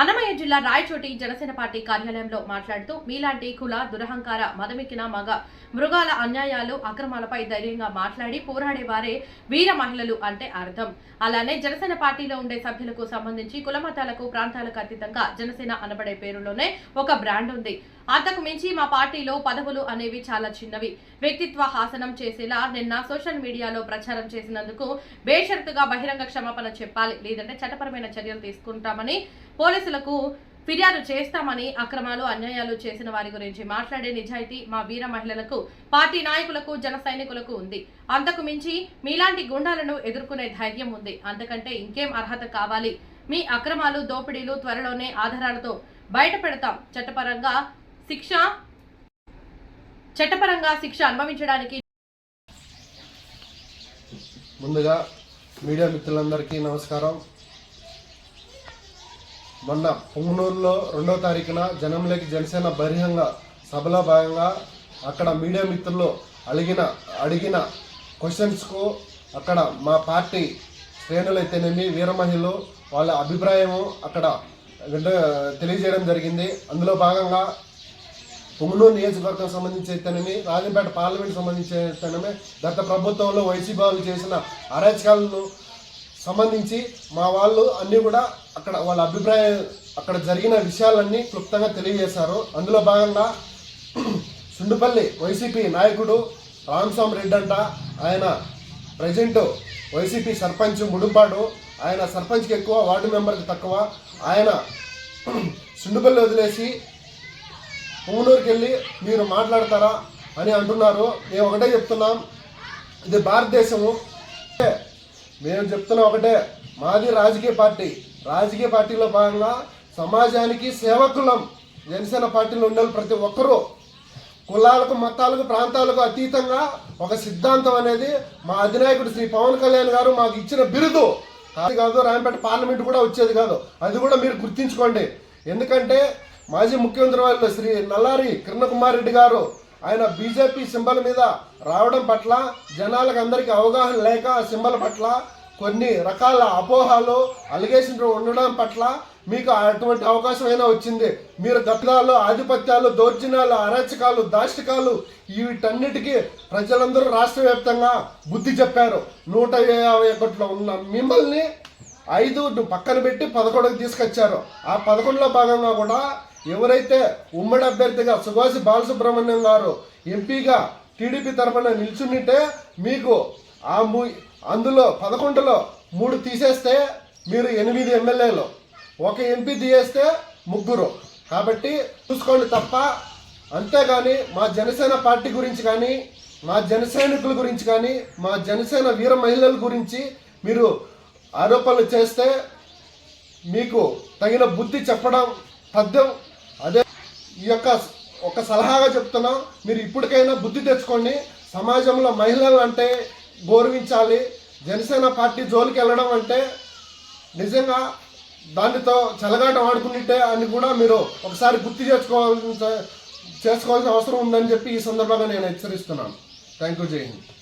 అన్నమయ్య జిల్లా రాయచోటి జనసేన పార్టీ కార్యాలయంలో మాట్లాడుతూ మీలాంటి కుల దురహంకార మదమికిన మగ మృగాల అన్యాయాలు అక్రమాలపై ధైర్యంగా మాట్లాడి పోరాడే వారే వీర మహిళలు అంటే అర్థం. అలానే జనసేన పార్టీలో ఉండే సభ్యులకు సంబంధించి కులమతాలకు ప్రాంతాలకు అతీతంగా జనసేన అనబడే పేరులోనే ఒక బ్రాండ్ ఉంది. అంతకు మించి మా పార్టీలో పదవులు అనేవి చాలా చిన్నవి. వ్యక్తిత్వ హాసనం చేసేలా నిన్న సోషల్ మీడియాలో ప్రచారం చేసినందుకు బేషరతుగా బహిరంగ క్షమాపణ చెప్పాలి. లేదంటే చట్టపరమైన చర్యలు తీసుకుంటామని పోలీసులకు ఫిర్యాదు చేస్తామని అక్రమాలు అన్యాయాలు చేసిన వారి గురించి మాట్లాడే నిజాయితీ మా వీర మహిళలకు పార్టీ నాయకులకు జన సైనికులకు ఉంది. అంతకు మించి మీలాంటి గుండాలను ఎదుర్కొనే ధైర్యం ఉంది. అంతకంటే ఇంకేం అర్హత కావాలి? మీ అక్రమాలు దోపిడీలు త్వరలోనే ఆధారాలతో బయట పెడతాం చట్టపరంగా శిక్ష చట్టపరంగా శిక్ష అనుభవించడానికి ముందుగా మీడియా మిత్రులందరికీ నమస్కారం. మొన్న పొంగనూరులో రెండో తారీఖున జనంలోకి జనసేన బహిరంగ సభలో భాగంగా అక్కడ మీడియా మిత్రులు అడిగిన అడిగిన క్వశ్చన్స్కు అక్కడ మా పార్టీ శ్రేణులు అయితేనేమి వీర మహిళలు వాళ్ళ అభిప్రాయము అక్కడ తెలియజేయడం జరిగింది. అందులో భాగంగా పొంగనూరు నియోజకవర్గం సంబంధించి అయితేనేమి రాజంపేట పార్లమెంట్ సంబంధించి గత ప్రభుత్వంలో వైసీపీ వాళ్ళు చేసిన అరాచకాలను సంబంధించి మా వాళ్ళు అన్నీ కూడా అక్కడ వాళ్ళ అభిప్రాయం అక్కడ జరిగిన విషయాలన్నీ క్లుప్తంగా తెలియజేశారు. అందులో భాగంగా సుండుపల్లి వైసీపీ నాయకుడు రామస్వామి రెడ్డి అంట. ఆయన ప్రజెంట్ వైసీపీ సర్పంచ్ ముడుపాడు. ఆయన సర్పంచ్కి ఎక్కువ వార్డు మెంబర్కి తక్కువ. ఆయన సుండుపల్లి వదిలేసి పూనూరుకి వెళ్ళి మీరు మాట్లాడతారా అని అంటున్నారు. మేము ఒకటే చెప్తున్నాం. ఇది భారతదేశము. మేము చెప్తున్న ఒకటే. మాది రాజకీయ పార్టీ. రాజకీయ పార్టీలో భాగంగా సమాజానికి సేవకులం జనసేన పార్టీలో ఉండే ప్రతి ఒక్కరూ. కులాలకు మతాలకు ప్రాంతాలకు అతీతంగా ఒక సిద్ధాంతం అనేది మా అధినాయకుడు శ్రీ పవన్ కళ్యాణ్ గారు మాకు ఇచ్చిన బిరుదు. అది కాదు రాయపేట పార్లమెంట్ కూడా వచ్చేది కాదు. అది కూడా మీరు గుర్తించుకోండి. ఎందుకంటే మాజీ ముఖ్యమంత్రి వాళ్ళు శ్రీ నల్లారి కిరణకుమార్ రెడ్డి గారు ఆయన బీజేపీ సింబల్ మీద రావడం పట్ల జనాలకు అందరికీ అవగాహన లేక ఆ సింబల్ పట్ల కొన్ని రకాల అపోహాలు అలిగేషన్లు ఉండడం పట్ల మీకు అటువంటి అవకాశం అయినా వచ్చింది. మీరు గతాలు ఆధిపత్యాలు దౌర్జన్యాలు అరాచకాలు దాష్టికాలు వీటన్నిటికీ ప్రజలందరూ రాష్ట్ర వ్యాప్తంగా బుద్ధి చెప్పారు. నూట యాభై ఒకటిలో ఉన్న మిమ్మల్ని ఐదు పక్కన పెట్టి పదకొండుకి తీసుకొచ్చారు. ఆ పదకొండులో భాగంగా కూడా ఎవరైతే ఉమ్మడి అభ్యర్థిగా సుభాష్ బాలసుబ్రహ్మణ్యం గారు ఎంపీగా టీడీపీ తరఫున నిల్చుంటే మీకు ఆ మూ అందులో పదకొండులో మూడు తీసేస్తే మీరు ఎనిమిది ఎమ్మెల్యేలు. ఒక ఎంపీ తీయేస్తే ముగ్గురు. కాబట్టి చూసుకోండి తప్ప అంతేగాని మా జనసేన పార్టీ గురించి కానీ మా జనసైనికుల గురించి కానీ మా జనసేన వీర మహిళల గురించి మీరు ఆరోపణలు చేస్తే మీకు తగిన బుద్ధి చెప్పడం పద్యం ఈ యొక్క ఒక సలహాగా చెప్తున్నాం మీరు ఇప్పటికైనా బుద్ధి తెచ్చుకోండి. సమాజంలో మహిళలు అంటే గౌరవించాలి. జనసేన పార్టీ జోలికి వెళ్ళడం అంటే నిజంగా దానితో చెలగాటం ఆడుకుంటే అని కూడా మీరు ఒకసారి గుర్తు చేసుకోవాల్సిన చేసుకోవాల్సిన అవసరం ఉందని చెప్పి ఈ సందర్భంగా నేను హెచ్చరిస్తున్నాను. Thank you. జై హింద్.